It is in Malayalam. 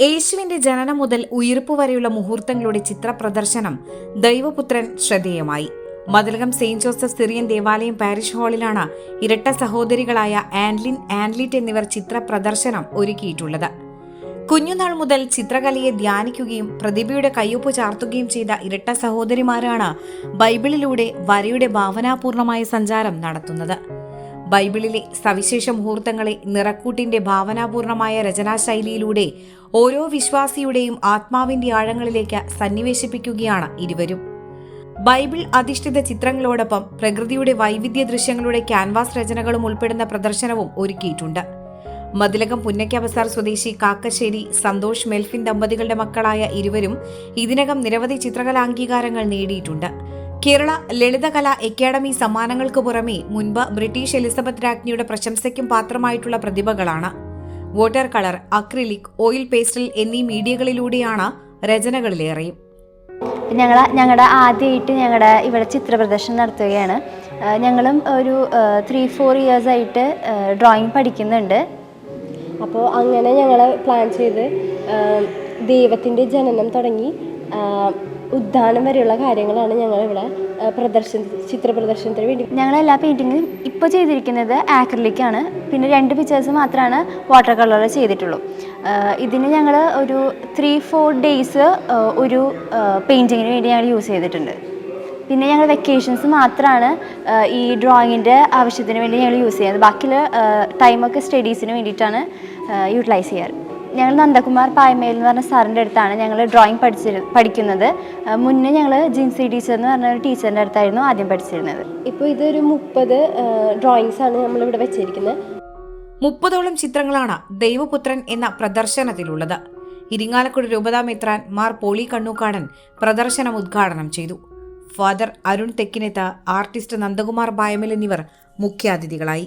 യേശുവിന്റെ ജനനം മുതൽ ഉയിർപ്പ് വരെയുള്ള മുഹൂർത്തങ്ങളുടെ ചിത്രപ്രദർശനം ദൈവപുത്രൻ ശ്രദ്ധേയമായി. മതിലകം സെയിന്റ് ജോസഫ് സിറിയൻ ദേവാലയം പാരിഷ് ഹാളിലാണ് ഇരട്ട സഹോദരികളായ ആൻലിൻ ആൻലിറ്റ് എന്നിവർ ചിത്ര പ്രദർശനം ഒരുക്കിയിട്ടുള്ളത്. കുഞ്ഞുനാൾ മുതൽ ചിത്രകലയെ ധ്യാനിക്കുകയും പ്രതിഭയുടെ കയ്യൊപ്പ് ചാർത്തുകയും ചെയ്ത ഇരട്ട സഹോദരിമാരാണ് ബൈബിളിലൂടെ വരയുടെ ഭാവനാപൂർണമായ സഞ്ചാരം നടത്തുന്നത്. ബൈബിളിലെ സവിശേഷ മുഹൂർത്തങ്ങളെ നിറക്കൂട്ടിന്റെ ഭാവനാപൂർണമായ രചനാശൈലിയിലൂടെ ഓരോ വിശ്വാസിയുടെയും ആത്മാവിന്റെ ആഴങ്ങളിലേക്ക് സന്നിവേശിപ്പിക്കുകയാണ് ഇരുവരും. ബൈബിൾ അധിഷ്ഠിത ചിത്രങ്ങളോടൊപ്പം പ്രകൃതിയുടെ വൈവിധ്യ ദൃശ്യങ്ങളുടെ ക്യാൻവാസ് രചനകളും ഉൾപ്പെടുന്ന പ്രദർശനവും ഒരുക്കിയിട്ടുണ്ട്. മതിലകം പുന്നയ്ക്ക ബസാർ സ്വദേശി കാക്കശ്ശേരി സന്തോഷ് മെൽഫിൻ ദമ്പതികളുടെ മക്കളായ ഇരുവരും ഇതിനകം നിരവധി ചിത്രകലാ അംഗീകാരങ്ങൾ നേടിയിട്ടുണ്ട്. കേരള ലളിതകലാ അക്കാദമി സമ്മാനങ്ങൾക്ക് പുറമെ മുൻപ് ബ്രിട്ടീഷ് എലിസബത്ത് രാജ്ഞിയുടെ പ്രശംസയ്ക്കും പാത്രമായിട്ടുള്ള പ്രതിഭകളാണ്. Water colour acrylic oil pastel എന്നീ മീഡിയകളിലൂടെയാണ് രചനകളിലേറെയും. ഞങ്ങൾ ഞങ്ങളുടെ ആദ്യമായിട്ട് ഞങ്ങളുടെ ഇവിടെ ചിത്ര പ്രദർശനം നടത്തുകയാണ് ഞങ്ങളും ഒരു ത്രീ ഫോർ ഇയേഴ്സ് ആയിട്ട് ഡ്രോയിങ് പഠിക്കുന്നുണ്ട്. അപ്പോൾ അങ്ങനെ ഞങ്ങൾ പ്ലാൻ ചെയ്ത് ദൈവത്തിന്റെ ജനനം തുടങ്ങി. ഉദ്ധാനം വരെയുള്ള കാര്യങ്ങളാണ് ഞങ്ങൾ ഇവിടെ പ്രദർശന ചിത്ര പ്രദർശനത്തിന് വേണ്ടി. ഞങ്ങൾ എല്ലാ പെയിന്റിങ്ങും ഇപ്പോൾ ചെയ്തിരിക്കുന്നത് ആക്രിലിക്കാണ് പിന്നെ രണ്ട് പിക്ചേഴ്സ് മാത്രമാണ് വാട്ടർ കളർ ചെയ്തിട്ടുള്ളൂ. ഇതിന് ഞങ്ങൾ ഒരു ത്രീ ഫോർ ഡേയ്സ് ഒരു പെയിന്റിങ്ങിന് വേണ്ടി ഞങ്ങൾ യൂസ് ചെയ്തിട്ടുണ്ട്. പിന്നെ ഞങ്ങൾ വെക്കേഷൻസ് മാത്രമാണ് ഈ ഡ്രോയിങ്ങിന്റെ ആവശ്യത്തിന് വേണ്ടി ഞങ്ങൾ യൂസ് ചെയ്യുന്നത്. ബാക്കിയുള്ള ടൈമൊക്കെ സ്റ്റഡീസിന് വേണ്ടിയിട്ടാണ് യൂട്ടിലൈസ് ചെയ്യാറ്. ഞങ്ങൾ നന്ദകുമാർ പായ്മേൽ എന്ന് പറഞ്ഞ സാറിന്റെ അടുത്താണ് ഞങ്ങൾ ഡ്രോയിങ് പഠിച്ചി പഠിക്കുന്നത്. മുന്നേ ഞങ്ങൾ ജിൻസി ടീച്ചർ എന്ന് പറഞ്ഞ ഒരു ടീച്ചറിന്റെ അടുത്തായിരുന്നു ആദ്യം പഠിച്ചിരുന്നത്. ഇപ്പോൾ ഇതൊരു മുപ്പത് ഡ്രോയിങ്സ് ആണ് നമ്മളിവിടെ വെച്ചിരിക്കുന്നത്. മുപ്പതോളം ചിത്രങ്ങളാണ് ദൈവപുത്രൻ എന്ന പ്രദർശനത്തിലുള്ളത്. ഇരിങ്ങാലക്കുടി രൂപതാമെത്രാൻ മാർ പോളി കണ്ണൂക്കാടൻ പ്രദർശനം ഉദ്ഘാടനം ചെയ്തു. ഫാദർ അരുൺ തെക്കിനെത്ത ആർട്ടിസ്റ്റ് നന്ദകുമാർ ബായമൽ എന്നിവർ മുഖ്യാതിഥികളായി.